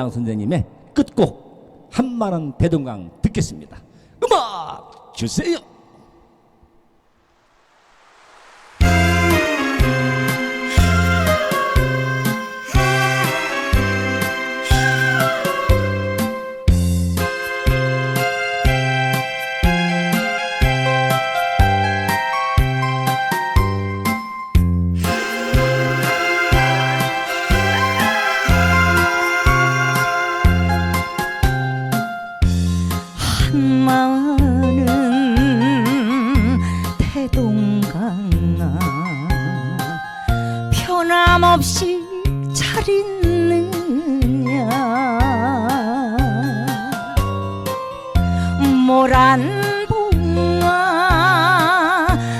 장 선생님의 끝곡 한마는 대동강 듣겠습니다. 음악 주세요. 변함없이 잘 있느냐. 모란 봉아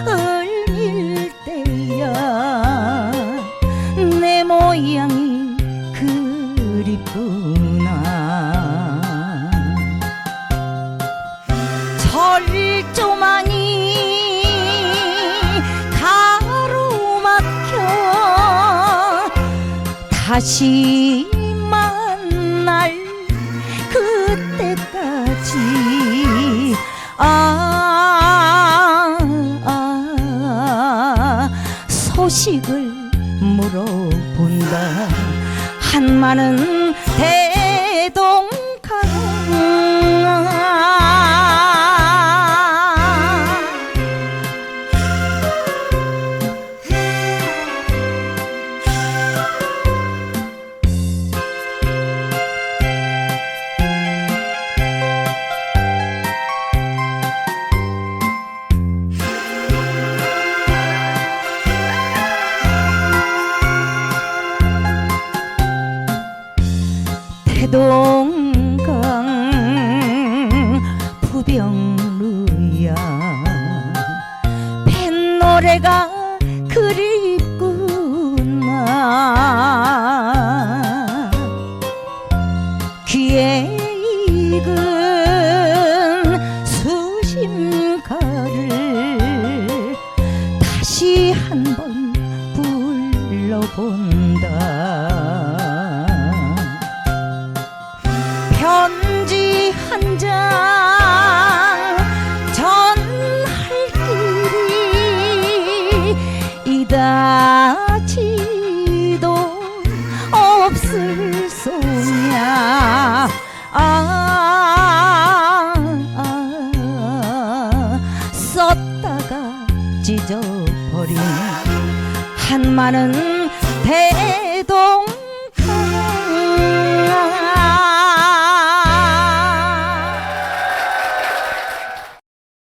을밀 때야. 내 모양이 그립구나. 절조 다시 만날 그때까지. 아, 아 소식을 물어본다. 한마는 대 태동강 부병루야. 뱃노래가 그립구나. 귀에 익은 수심가를 다시 한번 불러본다 한장 전할 길이 이다지도 없을 소냐. 아, 아 썼다가 찢어버린 한마는 대동